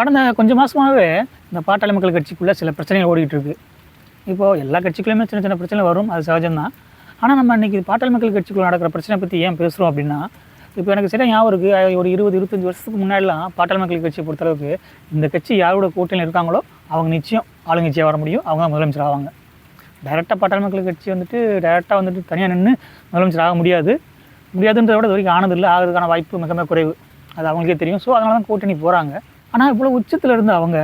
கடந்த கொஞ்சம் மாதமாகவே இந்த பாட்டாளி மக்கள் கட்சிக்குள்ளே சில பிரச்சனைகள் ஓடிக்கிட்டு இருக்குது இப்போது எல்லா கட்சிக்குள்ளேயுமே சின்ன சின்ன பிரச்சனை வரும். அது சகஜம்தான். ஆனால் நம்ம இன்றைக்கி பாட்டாளி மக்கள் கட்சிக்குள்ளே நடக்கிற பிரச்சனை பற்றி ஏன் பேசுகிறோம் அப்படின்னா இப்போ எனக்கு சரியாக ஞாபகம் இருக்குது ஒரு இருபது இருபத்தஞ்சி வருஷத்துக்கு முன்னாடிலாம் பாட்டாளி மக்கள் கட்சியை பொறுத்தளவுக்கு இந்த கட்சி யாரோட கூட்டணியில் இருக்காங்களோ அவங்க நிச்சயம் ஆளுங்கட்சியாக வர முடியும். அவங்க தான் முதலமைச்சர் ஆவாங்க. டைரெக்டாக பாட்டாளி மக்கள் கட்சி வந்துட்டு டைரெக்டாக வந்துட்டு தனியாக நின்று முதலமைச்சர் ஆக முடியாது. முடியாதுன்றத விட இது வரைக்கும் ஆனதில்லை. ஆகிறதுக்கான வாய்ப்பு மிக மிக குறைவு. அது அவங்களுக்கே தெரியும். ஸோ அதனால தான் கூட்டணி போகிறாங்க ஆனால் இவ்வளோ உச்சத்தில் இருந்து அவங்க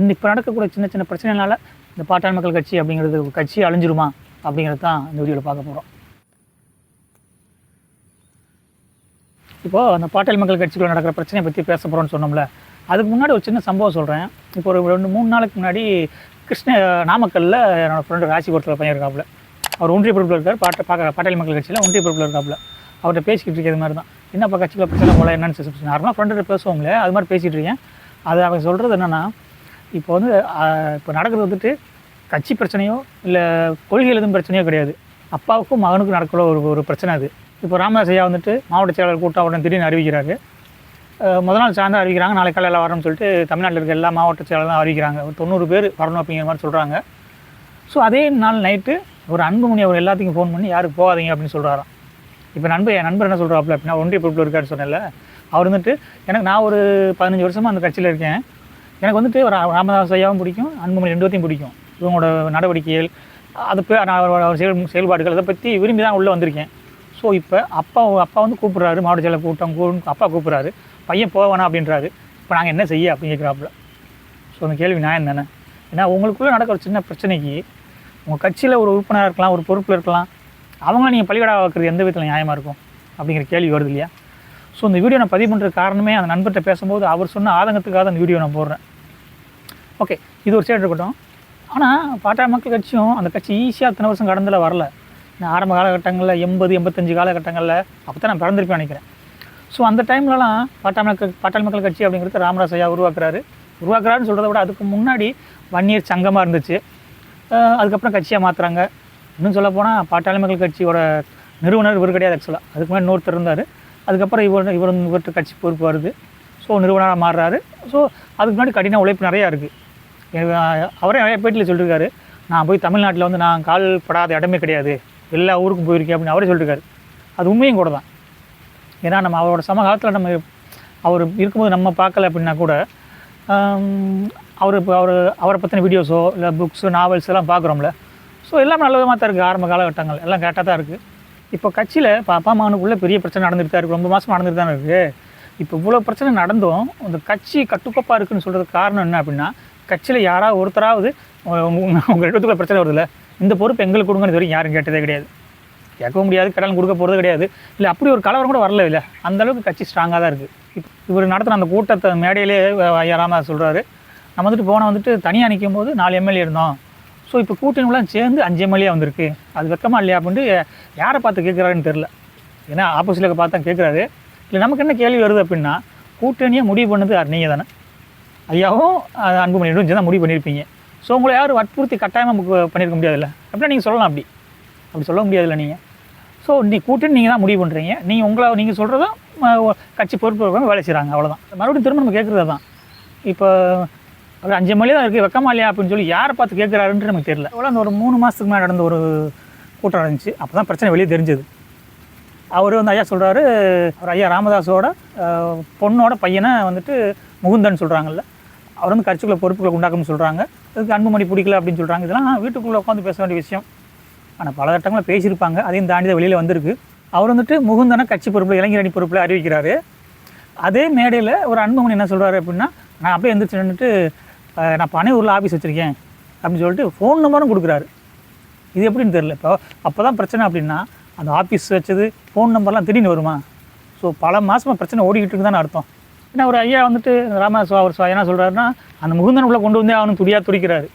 இந்த இப்போ நடக்கக்கூடிய சின்ன சின்ன பிரச்சனைனால இந்த பாட்டாள் மக்கள் கட்சி அப்படிங்கிறது ஒரு கட்சி அழிஞ்சிருமா அப்படிங்கிறது தான் இந்த வீடியோவில் பார்க்க போகிறோம் இப்போது அந்த பாட்டாளி மக்கள் கட்சிக்குள்ள நடக்கிற பிரச்சனையை பற்றி பேச போகிறோம்னு சொன்னோம்ல அதுக்கு முன்னாடி ஒரு சின்ன சம்பவம் சொல்கிறேன் இப்போ ஒரு ரெண்டு மூணு நாளைக்கு முன்னாடி கிருஷ்ண நாமக்கல்லில் என்னோடய ஃப்ரெண்டு ராசிபுரத்தில் ஒருத்தர் பையன் இருக்காப்புல அவர் ஒன்றிய பொறுப்பில் இருக்கார் பாட்ட பார்க்க பாட்டாளி மக்கள் கட்சியில் ஒன்றிய பொறுப்பில் இருக்காப்புல. அவர்கிட்ட பேசிக்கிட்டு இருக்கிறது மாதிரி தான் என்னப்பா கட்சியில் பிரச்சனை போல என்னன்னு நார்மலாக ஃப்ரெண்டு பேசுவோங்களே அது மாதிரி பேசிகிட்டு இருக்கேன். அது அவங்க சொல்கிறது என்னென்னா இப்போ வந்து இப்போ நடக்கிறது வந்துட்டு கட்சி பிரச்சனையோ இல்லை கொள்கையில் எதுவும் பிரச்சனையோ கிடையாது. அப்பாவுக்கும் மகனுக்கும் நடக்கிற ஒரு ஒரு பிரச்சனை அது. இப்போ ராமதாஸ் ஐயா வந்துட்டு மாவட்ட செயலாளர் கூட்டம் உடனே திடீர்னு அறிவிக்கிறாரு. முதல் நாள் சாயந்தரம் அறிவிக்கிறாங்க நாளை காலையில் வரணும்னு சொல்லிட்டு தமிழ்நாட்டில் இருக்க எல்லா மாவட்ட செயலாளரும் அறிவிக்கிறாங்க. ஒரு தொண்ணூறு பேர் வரணும் அப்படிங்கிற மாதிரி சொல்கிறாங்க ஸோ அதே நாள் நைட்டு ஒரு அன்புமணி அவர் எல்லாத்துக்கும் ஃபோன் பண்ணி யாருக்கு போகாதீங்க அப்படின்னு சொல்கிறாராம் இப்போ நண்பர் என் நண்பர் என்ன சொல்கிறாப்புல அப்படின்னா ஒன்றிய பொறுப்பில் இருக்காரு சொன்னல அவர் வந்துட்டு எனக்கு நான் ஒரு பதினஞ்சு வருஷமாக அந்த கட்சியில் இருக்கேன். எனக்கு வந்துட்டு ஒரு ராமதாஸ் ஐயாவும் பிடிக்கும் அன்புமணி ரெண்டு பேர்த்தையும் பிடிக்கும். இவங்களோட நடவடிக்கைகள் அது நான் அவரோட அவர் செயல் செயல்பாடுகள் அதை பற்றி விரும்பி தான் உள்ளே வந்திருக்கேன். ஸோ இப்போ அப்பா அப்பா வந்து கூப்பிட்றாரு மாவட்ட செயலர் கூட்டம் அப்பா கூப்பிட்றாரு பையன் போவானா அப்படின்றாரு. இப்போ நாங்கள் என்ன செய்ய அப்படின்னு கேட்குறாப்புல ஸோ அந்த கேள்வி நியாயம் தானே? ஏன்னா உங்களுக்குள்ளே நடக்கிற ஒரு சின்ன பிரச்சனைக்கு உங்கள் கட்சியில் ஒரு உறுப்பினராக இருக்கலாம் ஒரு பொறுப்பில் இருக்கலாம் அவங்கள நீங்கள் பள்ளிக்கடா வைக்கிறது எந்த விதத்தில் நியாயமாக இருக்கும்? அப்படிங்கிற கேள்வி வருது இல்லையா? ஸோ இந்த வீடியோ நான் பதிவு பண்ணுற காரணமே அந்த நண்பர்கிட்ட பேசும்போது அவர் சொன்ன ஆதங்கத்துக்காக அந்த வீடியோ நான் போடுறேன். ஓகே இது ஒரு சைடு இருக்கட்டும். ஆனால் பாட்டாளி மக்கள் கட்சியும் அந்த கட்சி ஈஸியாக இத்தனை வருஷம் கடந்தில் வரல. நான் ஆரம்ப காலகட்டங்களில் எண்பது எண்பத்தஞ்சு காலகட்டங்களில் அப்போ தான் நான் பிறந்திருப்பேன் நினைக்கிறேன். ஸோ அந்த டைம்லலாம் பாட்டாளி மக்கள் பாட்டாளி மக்கள் கட்சி அப்படிங்கிறது ராமராஜ் ஐயா உருவாக்குறாரு. உருவாக்குறாருன்னு சொல்கிறத விட அதுக்கு முன்னாடி வன்னியர் சங்கமாக இருந்துச்சு. அதுக்கப்புறம் கட்சியாக மாற்றுறாங்க இன்னும் சொல்ல போனால் பாட்டாளி மக்கள் கட்சியோட நிறுவனர் இவர் கிடையாது ஆக்சுவலாக அதுக்கு முன்னாடி இன்னொருத்தர் இருந்தார். அதுக்கப்புறம் இவர் இவர் இவர்கிட்ட கட்சி பொறுப்பு வருது. ஸோ நிறுவனராக மாறுறாரு. ஸோ அதுக்கு முன்னாடி கடின உழைப்பு நிறையா இருக்குது அவரே நிறைய பேட்டியில் சொல்லியிருக்காரு நான் போய் தமிழ்நாட்டில் வந்து நான் கால் படாத இடமே கிடையாது. எல்லா ஊருக்கும் போயிருக்கேன் அப்படின்னு அவரே சொல்லியிருக்காரு அது உண்மையும் கூட தான். ஏன்னா நம்ம அவரோட சமகாலத்தில் நம்ம அவர் இருக்கும்போது நம்ம பார்க்கல அப்படின்னா கூட அவர் இப்போ அவர் அவரை பற்றின வீடியோஸோ இல்லை புக்ஸு நாவல்ஸ் எல்லாம் பார்க்குறோம்ல. ஸோ எல்லாமே நல்ல விதமாக தான் இருக்குது ஆரம்ப காலகட்டங்கள் எல்லாம் கரெக்டாக தான் இருக்குது இப்போ கட்சியில் இப்போ அப்பா மகனுக்குள்ளே பெரிய பிரச்சனை நடந்துட்டு தான் இருக்குது ரொம்ப மாதம் நடந்துட்டு தான் இருக்குது இப்போ இவ்வளோ பிரச்சனை நடந்தும் அந்த கட்சி கட்டுக்கோப்பாக இருக்குன்னு சொல்கிறதுக்கு காரணம் என்ன அப்படின்னா கட்சியில் யாராவது ஒருத்தராவது உங்கள் இடத்துக்குள்ள பிரச்சனை வருதுல்ல இந்த பொறுப்பு எங்களுக்கு கொடுங்கன்னு இது வரைக்கும் யாரும் கேட்டதே கிடையாது. கேட்கவும் முடியாது கடன் கொடுக்க போகிறது கிடையாது. இல்லை அப்படி ஒரு கலவரம் கூட வரல இல்லை. அந்த அளவுக்கு கட்சி ஸ்ட்ராங்காக தான் இருக்குது இப்போ இவர் நடத்தின அந்த கூட்டத்தை மேடையிலே ஐயா ராமதாஸ் சொல்கிறாரு நம்ம வந்துட்டு போனால் வந்துட்டு தனியாக நிற்கும் போது நாலு எம்எல்ஏ இருந்தோம். ஸோ இப்போ கூட்டணிலாம் சேர்ந்து அஞ்சு எம்எல்ஏ வந்திருக்கு. அது வெக்கமாக இல்லையா அப்படின்ட்டு யாரை பார்த்து கேட்குறாருன்னு தெரில ஏன்னா ஆப்போசிட்டில் பார்த்தா கேட்குறாரு. இல்லை நமக்கு என்ன கேள்வி வருது அப்படின்னா கூட்டணியை முடிவு பண்ணது யார்? நீங்கள் தானே. ஐயாவும் அஹ், அன்புமணியும் சேர்ந்து தான் முடிவு பண்ணியிருப்பீங்க ஸோ உங்களை யாரும் வற்புறுத்தி கட்டாயமாக பண்ணியிருக்க முடியாதுல்ல? அப்படின்னா நீங்கள் சொல்லலாம் அப்படி. அப்படி சொல்ல முடியாதுல்ல நீங்கள் ஸோ நீ கூட்டணி நீங்கள் தான் முடிவு பண்ணுறீங்க நீங்கள் உங்களை நீங்கள் சொல்கிறதும் கட்சி பொறுப்பு வேலை செய்கிறாங்க அவ்வளோதான் மறுபடியும் திரும்ப நம்ம கேட்குறது தான் இப்போ ஒரு அஞ்சு மணி தான் இருக்குது வெக்கமா இல்லையா அப்படின்னு சொல்லி யாரை பார்த்து கேட்குறாருன்ட்டு நமக்கு தெரியல. அவ்வளோ அந்த ஒரு மூணு மாதத்துக்கு மேலே நடந்த ஒரு கூட்டம் நடந்துச்சு. அப்போ தான் பிரச்சனை வெளியே தெரிஞ்சது. அவர் வந்து ஐயா சொல்கிறாரு அவர் ஐயா ராமதாஸோட பொண்ணோட பையனை வந்துட்டு முகுந்தன் சொல்கிறாங்கல்ல அவர் வந்து கட்சிக்குள்ள பொறுப்புகளை உண்டாக்கும்னு சொல்கிறாங்க அதுக்கு அன்புமணி பிடிக்கல அப்படின்னு சொல்கிறாங்க இதெல்லாம் வீட்டுக்குள்ளே உட்காந்து பேச வேண்டிய விஷயம். ஆனால் பல கட்டங்களில் பேசியிருப்பாங்க. அதையும் தாண்டி தான் வெளியில் வந்திருக்கு. அவர் வந்துட்டு முகுந்தனை கட்சி பொறுப்பில் இளைஞர் அணி பொறுப்பில் அறிவிக்கிறாரு. அதே மேடையில் ஒரு அன்புமணி என்ன சொல்கிறாரு அப்படின்னா நான் அப்படியே எந்திரிச்சு நின்றுட்டு நான் பனையூரில் ஆஃபீஸ் வச்சுருக்கேன் அப்படின்னு சொல்லிட்டு ஃபோன் நம்பரும் கொடுக்குறாரு. இது எப்படின்னு தெரியல. இப்போ அப்போ தான் பிரச்சனை அப்படின்னா அந்த ஆஃபீஸ் வச்சது ஃபோன் நம்பர்லாம் திடீர்னு வருமா? ஸோ பல மாதமாக பிரச்சனை ஓடிக்கிட்டு இருக்குதானே அர்த்தம். ஏன்னா ஒரு ஐயா வந்துட்டு ராமசுவா அவர் என்ன சொல்கிறாருன்னா அந்த முகுந்தன் உள்ள கொண்டு வந்தே அவனு துடியாக துடிக்கிறாரு.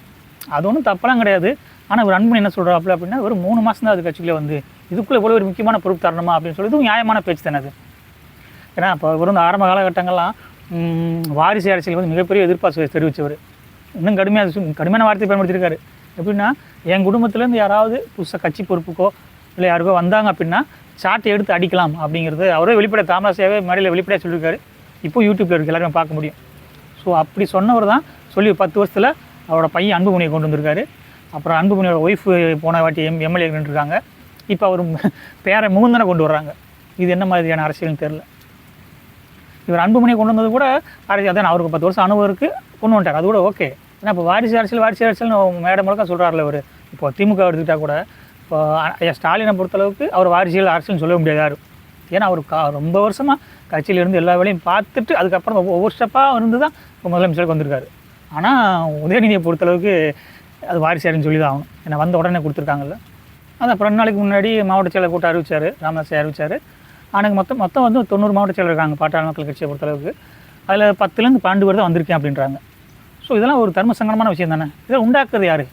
அது ஒன்றும் தப்பெல்லாம் கிடையாது. ஆனால் ஒரு அன்பு என்ன சொல்கிறாப்புல அப்படின்னா ஒரு மூணு மாதம் தான் அது கட்சிக்குள்ளே வந்து இதுக்குள்ளே இவ்வளோ ஒரு முக்கியமான பொறுப்பு தரணுமா அப்படின்னு சொல்லி இதுவும் நியாயமான பேச்சு தானே அது. ஏன்னா இப்போ இவர் வந்து ஆரம்ப காலகட்டங்கள்லாம் வாரிசு அரசியல் வந்து மிகப்பெரிய எதிர்பார்ப்பு தெரிவித்தவர் இன்னும் கடுமையாக கடுமையான வார்த்தை பயன்படுத்தியிருக்காரு. எப்படின்னா என் குடும்பத்துலேருந்து யாராவது புதுசாக கட்சி பொறுப்புக்கோ இல்லை யாருக்கோ வந்தாங்க அப்படின்னா சாட்டை எடுத்து அடிக்கலாம் அப்படிங்கிறது அவரே வெளிப்படை தாமராசியாவே மேடையில் வெளிப்படையாக சொல்லியிருக்காரு. இப்போ யூடியூப்பில் இருக்குது எல்லாருமே பார்க்க முடியும். ஸோ அப்படி சொன்னவர் தான் சொல்லி பத்து வருஷத்தில் அவரோட பையன் அன்புமணியை கொண்டு வந்திருக்காரு. அப்புறம் அன்புமணியோட ஒய்ஃபு போன வாட்டி எம் எம்எல்ஏ இருக்காங்க இப்போ அவர் பேரை முகுந்தனை கொண்டு வர்றாங்க. இது என்ன மாதிரியான அரசியல்னு தெரில இவர் அன்புமணியை கொண்டு வந்தது கூட அரசியல் அதான் அவருக்கு பத்து வருஷம் அனுபவம் இருக்குது கொண்டு வந்துட்டார். அது கூட ஓகே ஏன்னா இப்போ வாரிசு அரசியல் வாரிசு அரசியல்னு மேடம் முழுக்க சொல்கிறார்ல அவர் இப்போ திமுக எடுத்துக்கிட்டா கூட இப்போ ஐயா ஸ்டாலினை பொறுத்தளவுக்கு அவர் வாரிசியல் அரசியல்னு சொல்ல முடியாது யாரும். ஏன்னா அவர் கா ரொம்ப வருஷமாக கட்சியிலிருந்து எல்லா வேலையும் பார்த்துட்டு அதுக்கப்புறம் ஒவ்வொரு- ஒவ்வொரு ஸ்டெப்பாக இருந்து தான் இப்போ முதலமைச்சருக்கு வந்திருக்காரு. ஆனால் உதயநிதியை பொறுத்தளவுக்கு அது வாரிசாருன்னு சொல்லி தான் ஆகணும். ஏன்னா வந்த உடனே கொடுத்துருக்காங்கல்ல. அது அப்புறம் ரெண்டு நாளைக்கு முன்னாடி மாவட்ட செயலர் கூட்டம் அறிவிச்சார். ராமதாஸ் அறிவிச்சார். ஆனால் மொத்தம் மொத்தம் வந்து தொண்ணூறு மாவட்ட செயலர் இருக்காங்க பாட்டாளி மக்கள் கட்சியை பொறுத்தளவுக்கு. அதில் பத்துலேருந்து பன்னெண்டு பேர் தான் வந்திருக்கேன் அப்படின்றாங்க. ஸோ இதெல்லாம் ஒரு தர்ம சங்கடமான விஷயம் தானே? இதை உண்டாக்குறது யார்?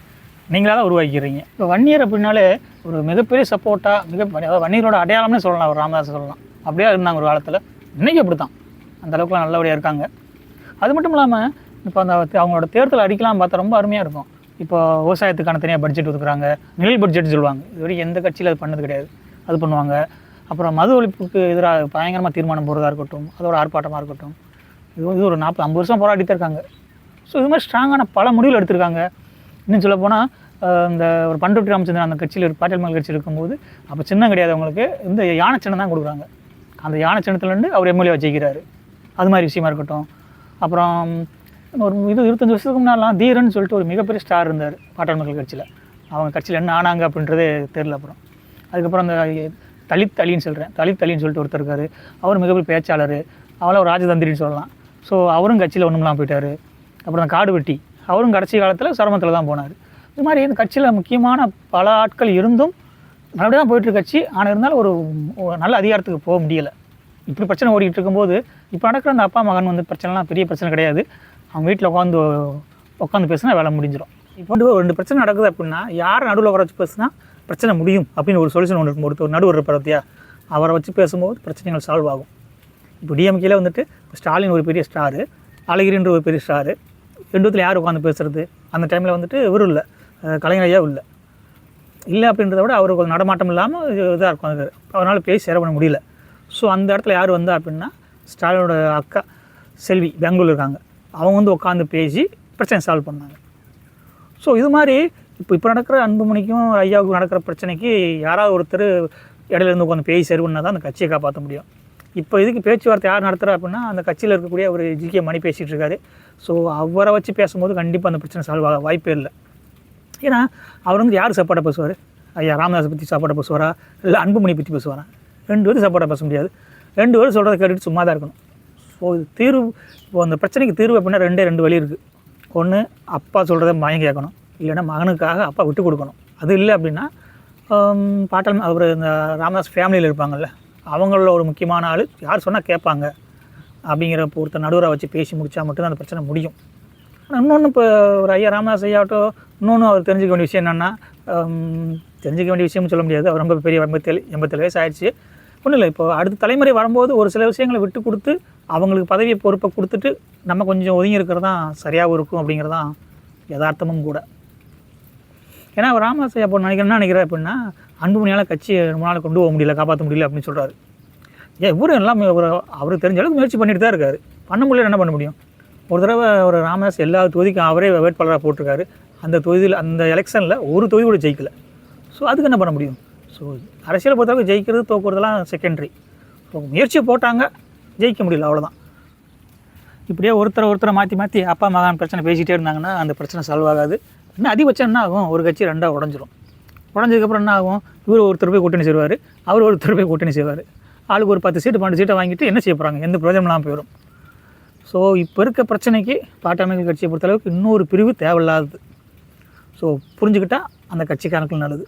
நீங்களாக தான் உருவாக்கிக்கிறீங்க. இப்போ வன்னியர் அப்படின்னாலே ஒரு மிகப்பெரிய சப்போர்ட்டாக மிக அதாவது வன்னியரோட அடையாளம்னு சொல்லலாம் ஒரு ராமதாஸ் சொல்லலாம். அப்படியே இருந்தாங்க ஒரு காலத்தில். இன்றைக்கி அப்படி தான் அந்த அளவுக்குலாம் நல்லபடியாக இருக்காங்க. அது மட்டும் இல்லாமல் இப்போ அந்த அவங்களோட தேர்தல் அடிக்கலாம் பார்த்தா ரொம்ப அருமையாக இருக்கும். இப்போ விவசாயத்துக்கான தனியாக பட்ஜெட் ஒதுக்குறாங்க. நிழல் பட்ஜெட் சொல்லுவாங்க. இது வரைக்கும் எந்த கட்சியில் அது பண்ணது கிடையாது. அது பண்ணுவாங்க. அப்புறம் மது ஒழிப்புக்கு எதிராக பயங்கரமாக தீர்மானம் போடுறதா இருக்கட்டும் அதோட ஆர்ப்பாட்டமாக இருக்கட்டும். இது வந்து ஒரு நாற்பது ஐம்பது வருஷம் போராடிட்டு இருக்காங்க. ஸோ இது மாதிரி ஸ்ட்ராங்கான பல முடிவுகள் எடுத்திருக்காங்க. இன்னும் சொல்ல போனால் இந்த ஒரு பண்ருட்டி ராமச்சந்திரன் அந்த கட்சியில் ஒரு பாட்டியல் மக்கள் கட்சியில் இருக்கும்போது அப்போ சின்னம் கிடையாது அவங்களுக்கு. இந்த யானை சின்னம் தான் கொடுக்குறாங்க. அந்த யானை சின்னத்துலேருந்து அவர் எம்எல்ஏ வச்சுக்கிறாரு அது மாதிரி விஷயமா இருக்கட்டும். அப்புறம் ஒரு இது இருபத்தஞ்சி வருஷத்துக்கு முன்னாடிலாம் தீரன் சொல்லிட்டு ஒரு மிகப்பெரிய ஸ்டார் இருந்தார் பாட்டாளி மக்கள் கட்சியில். அவங்க கட்சியில் என்ன ஆனாங்க அப்படின்றதே தெரில அப்புறம். அதுக்கப்புறம் அந்த தலித் அலின்னு சொல்கிறேன் தலித் அலின்னு சொல்லிட்டு ஒருத்தர் இருக்கார். அவர் மிகப்பெரிய பேச்சாளர். அவளை ஒரு ராஜதந்திரின்னு சொல்லலாம். ஸோ அவரும் கட்சியில் ஒன்றும்லாம் போயிட்டார். அப்புறம் அந்த காடு வெட்டி அவரும் கடைசி காலத்தில் சிரமத்தில் தான் போனார். இது மாதிரி இந்த கட்சியில் முக்கியமான பல ஆட்கள் இருந்தும் நல்லபடியாக தான் போயிட்டு கட்சி. ஆனால் இருந்தாலும் ஒரு நல்ல அதிகாரத்துக்கு போக முடியலை. இப்படி பிரச்சனை ஓடிக்கிட்டு இருக்கும்போது இப்போ நடக்கிற அந்த அப்பா மகன் வந்து பிரச்சனைலாம் பெரிய பிரச்சனை கிடையாது. அவங்க வீட்டில் உட்காந்து உட்காந்து பேசினா வேலை முடிஞ்சிடும் இப்போ ஒரு ரெண்டு பிரச்சனை நடக்குது அப்படின்னா யார் நடுவில் வர வச்சு பேசுனா பிரச்சனை முடியும் அப்படின்னு ஒரு சொல்யூஷன் ஒன்று ஒருத்தர் ஒரு நடுவர் இருப்பார் பார்த்தியா அவரை வச்சு பேசும்போது பிரச்சனைகள் சால்வ் ஆகும். இப்போ டிஎம்கேல வந்துட்டு ஸ்டாலின் ஒரு பெரிய ஸ்டாரு அழகிரின்ற ஒரு பெரிய ஸ்டாரு ரெண்டுத்தில் யார் உட்காந்து பேசுறது? அந்த டைமில் வந்துட்டு இவரும் இல்லை. கலைஞர் ஐயா இல்லை. இல்லை அப்படின்றத விட அவர் கொஞ்சம் நடமாட்டம் இல்லாமல் இதாக இருக்கும். அது அவரால் பேசி சேர பண்ண முடியல. ஸோ அந்த இடத்துல யார் வந்தா அப்படின்னா ஸ்டாலினோட அக்கா செல்வி பெங்களூர் இருக்காங்க. அவங்க வந்து உட்காந்து பேசி பிரச்சனை சால்வ் பண்ணாங்க. ஸோ இது மாதிரி இப்போ இப்போ நடக்கிற அன்புமணிக்கும் ஐயாவுக்கும் நடக்கிற பிரச்சனைக்கு யாராவது ஒருத்தர் இடையில இருந்து உட்காந்து பேய் சரி பண்ணால் தான் அந்த கட்சியை காப்பாற்ற முடியும். இப்போ இதுக்கு பேச்சுவார்த்தை யார் நடத்துகிறா அப்படின்னா அந்த கட்சியில் இருக்கக்கூடிய ஒரு ஜிகே மணி பேசிகிட்டு இருக்காரு. ஸோ அவரை வச்சு பேசும்போது கண்டிப்பாக அந்த பிரச்சனை சால்வ் ஆக வாய்ப்பே இல்லை. ஏன்னா அவர் வந்து யார் சப்போர்ட்டாக பேசுவார்? ஐயா ராமதாஸை பற்றி சாப்பாடை பேசுவாரா? இல்லை அன்புமணி பற்றி பேசுவாரா? ரெண்டு பேரும் சாப்பாடை பேச முடியாது. ரெண்டு பேரும் சொல்கிறத கேட்டுட்டு சும்மா தான் இருக்கணும். ஸோ இது தீர்வு இப்போ அந்த பிரச்சனைக்கு தீர்வு அப்படின்னா ரெண்டே ரெண்டு வழி இருக்குது ஒன்று அப்பா சொல்கிறத மயம் கேட்கணும். இல்லைன்னா மகனுக்காக அப்பா விட்டு கொடுக்கணும். அது இல்லை அப்படின்னா பாட்டல் அவர் இந்த ராமதாஸ் ஃபேமிலியில் இருப்பாங்கல்ல அவங்கள ஒரு முக்கியமான ஆள் யார் சொன்னால் கேட்பாங்க. அப்படிங்கிற ஒருத்தர் நடுவராக வச்சு பேசி முடித்தா மட்டும்தான் அந்த பிரச்சனை முடியும். ஆனால் இன்னொன்று இப்போ ஒரு ஐயா ராமதாஸ் ஐயாட்டோ இன்னொன்று அவர் தெரிஞ்சுக்க வேண்டிய விஷயம் என்னென்னா தெரிஞ்சுக்க வேண்டிய விஷயம்னு சொல்ல முடியாது. அவர் ரொம்ப பெரிய எண்பத்தேழு எண்பத்தேழு வயசு ஆயிடுச்சு. ஒன்றும் இல்லை இப்போ அடுத்த தலைமுறை வரும்போது ஒரு சில விஷயங்களை விட்டு கொடுத்து அவங்களுக்கு பதவியை பொறுப்பை கொடுத்துட்டு நம்ம கொஞ்சம் ஒதுங்கி இருக்கிறது தான் சரியாகவும் இருக்கும் அப்படிங்கிறதான் யதார்த்தமும் கூட. ஏன்னா அவர் ராமதாஸ் அப்போ நினைக்கிறேன். என்ன நினைக்கிறேன் அப்படின்னா அன்புமணியால் கட்சியை ரொம்ப நாள் கொண்டு போக முடியல காப்பாற்ற முடியல அப்படின்னு சொல்கிறாரு ஏன் இவரும் எல்லாம் அவர் அவருக்கு தெரிஞ்ச அளவுக்கு முயற்சி பண்ணிட்டு தான் இருக்காரு. பண்ண முடியல என்ன பண்ண முடியும்? ஒரு தடவை ஒரு ராமதாஸ் எல்லா தொகுதிக்கும் அவரே வேட்பாளராக போட்டிருக்காரு. அந்த தொகுதியில் அந்த எலெக்ஷனில் ஒரு தொகுதி கூட ஜெயிக்கல. ஸோ அதுக்கு என்ன பண்ண முடியும்? ஸோ அரசியலை பொறுத்தளவுக்கு ஜெயிக்கிறது தோக்குறதுலாம் செகண்டரி ஸோ முயற்சி போட்டாங்க ஜெயிக்க முடியல அவ்வளோதான் இப்படியே ஒருத்தரை ஒருத்தரை மாற்றி மாற்றி அப்பா மகான் பிரச்சனை பேசிகிட்டே இருந்தாங்கன்னா அந்த பிரச்சனை சால்வ் ஆகாது. இன்னும் அதிகபட்சம் என்ன ஆகும்? ஒரு கட்சி ரெண்டாக உடஞ்சிரும். உடஞ்சதுக்கப்புறம் என்ன ஆகும்? இவர் ஒருத்தர் போய் கூட்டணி செய்வார் அவர் ஒருத்தர் போய் கூட்டணி செய்வார் ஆளுக்கு ஒரு பத்து சீட்டு பன்னெண்டு சீட்டை வாங்கிட்டு என்ன செய்ய போகிறாங்க எந்த பிரயோஜனம் போயிடும் ஸோ இப்போ இருக்க பிரச்சனைக்கு பாட்டாளி கட்சியை பொறுத்தளவுக்கு இன்னொரு பிரிவு தேவையில்லாதது. ஸோ புரிஞ்சுக்கிட்டால் அந்த கட்சிக்காரங்களுக்கு நல்லது.